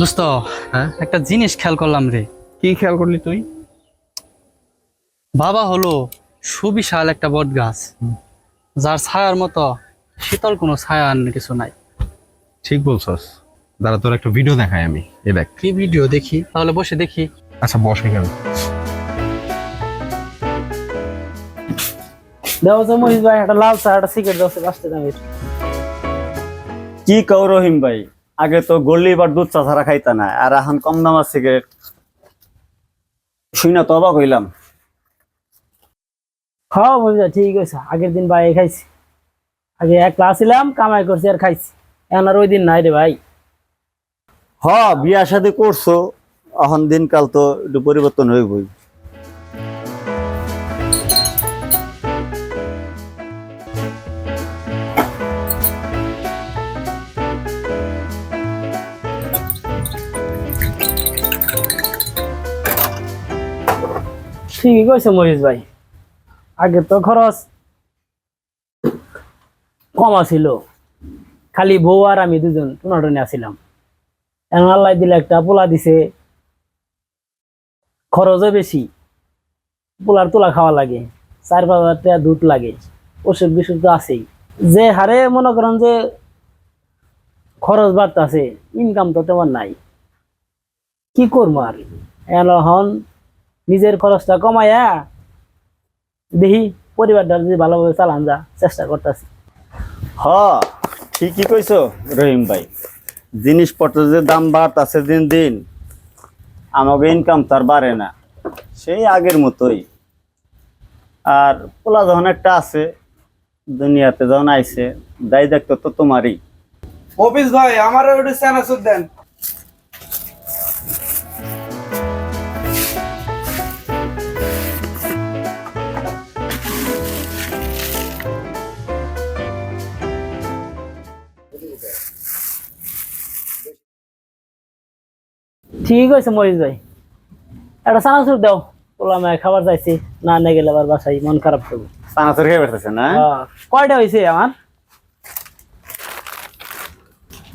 দোস্ত হ্যাঁ? একটা জিনিস খেয়াল করলাম রে। কি খেয়াল করলি তুই? বাবা হলো সুবিশাল একটা বট গাছ যার ছায়ার মতো শীতল কোনো ছায়া আর কিছু নাই। ঠিক বলছস। দাঁড়া তোর একটা ভিডিও দেখাই আমি। এ দেখ। কি ভিডিও দেখি। তাহলে বসে দেখি। আচ্ছা বস এখানে। দেওয়া তো ভাই একটা লাল চা একটা সিগারেট দামের কি কও রহিম ভাই? আগে তো গল্লি বার দুধ চা ছাড়া খাইতা না আর এখন কম দামার সিগারেট শুই না তো অবাক হইলাম। হ্যাঁ মহিষ ঠিক আছে আগের দিন ভাই খাইছি। আগে এক ক্লাস ছিলাম কামাই করছি আর খাইছি। এখন আর ওই দিন নাই রে ভাই। হ বিয়া শাদি করছ এখন দিনকাল তো একটু পরিবর্তন হইবই। ঠিকই কইছে মহিষ ভাই। আগে তো খরচ কম ছিল খালি বউ আর আমি দুজন টুনাটুনি আসছিলাম এখন আল্লাহ দিলে একটা পোলা দিছে। খরচও বেশি। পোলার তোলা খাওয়া লাগে। চার পাঁচ হাজার টাকা দুধ লাগে। ওষুধ বিশুদ্ধ তো আছেই। যে হারে মনে করেন যে খরচ বাড়তেছে ইনকাম তো তেমন নাই। কি করব আর? এখন নিজের খরচটা কমায়া দেখি পরিবারটা যদি ভালোভাবে চালান যা চেষ্টা করতেছি। হ ঠিকই কইছো রহিম ভাই। জিনিসপত্রের যে দাম বাড়তাছে দিন দিন আমাকে ইনকাম তার বাড়ে না। সেই আগের মতোই। আর পোলা যখন একটা আছে দুনিয়াতে যখন আইছে দায় দেখতো তো তোমারই। অফিস ভাই আমার ওটা স্যানাসুর দেন। ঠিক আছে মহিষ ভাই। একটা সানাসুর দাও। বললাম খাবার চাইছি না নিয়ে গেলে আবার বাসায় মন খারাপ করব। সানাসুর খেয়ে বেড়তেছে না? কয়টা হয়েছে আমার?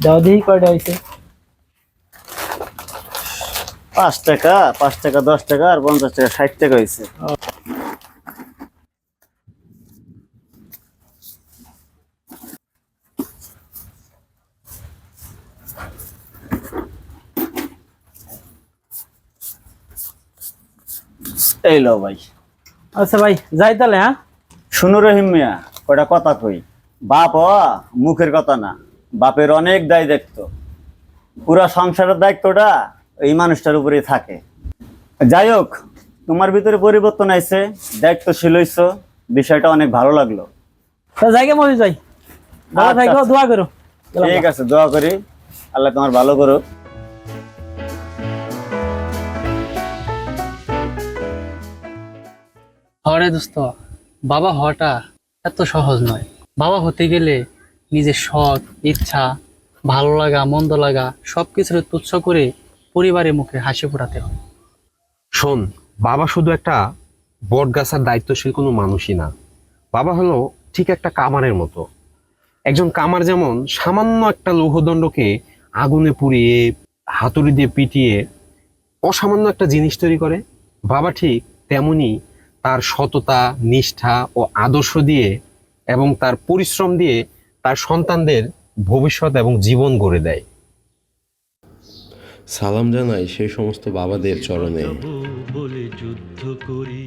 দাও দিই কয়টা হয়েছে পাঁচ টাকা পাঁচ টাকা দশ টাকা আর পঞ্চাশ টাকা ষাট টাকা হয়েছে এই লো ভাই। আচ্ছা ভাই যাই তাহলে হ্যাঁ? শুনো রহিম মিয়া কয়টা কথা কই। বাপ মুখের কথা না। বাপের অনেক দায় দেখতো পুরা সংসারের দায়িত্বটা এই মানুষটার উপরেই থাকে। যাই হোক তোমার ভিতরে পরিবর্তন আইছে দায়িত্বশীল হইছ বিষয়টা অনেক ভালো লাগল। তা ভালো আচ্ছা, থাকো আচ্ছা। দোয়া করো। ঠিক আছে দোয়া করি। আল্লাহ তোমার ভালো করুক। হরে দোস্ত, বাবা হওয়াটা এত সহজ নয়। বাবা হতে গেলে নিজের শখ, ইচ্ছা, ভালো লাগা, মন্দ লাগা সবকিছুর তুচ্ছ করে পরিবারের মুখে হাসি ফোটাতে হয়। শোন, বাবা শুধু একটা বট গাছার দায়িত্বশীল কোনো মানুষই না। বাবা হলো ঠিক একটা কামারের মতো। একজন কামার যেমন সামান্য একটা লৌহদণ্ডকে আগুনে পুড়িয়ে, হাতুড়ি দিয়ে পিটিয়ে অসামান্য একটা জিনিস তৈরি করে, বাবা ঠিক তেমনি তার সততা নিষ্ঠা ও আদর্শ দিয়ে এবং তার পরিশ্রম দিয়ে তার সন্তানদের ভবিষ্যৎ এবং জীবন গড়ে দেয়। সালাম জানাই সেই সমস্ত বাবাদের চরণে। বলে যুদ্ধ করি।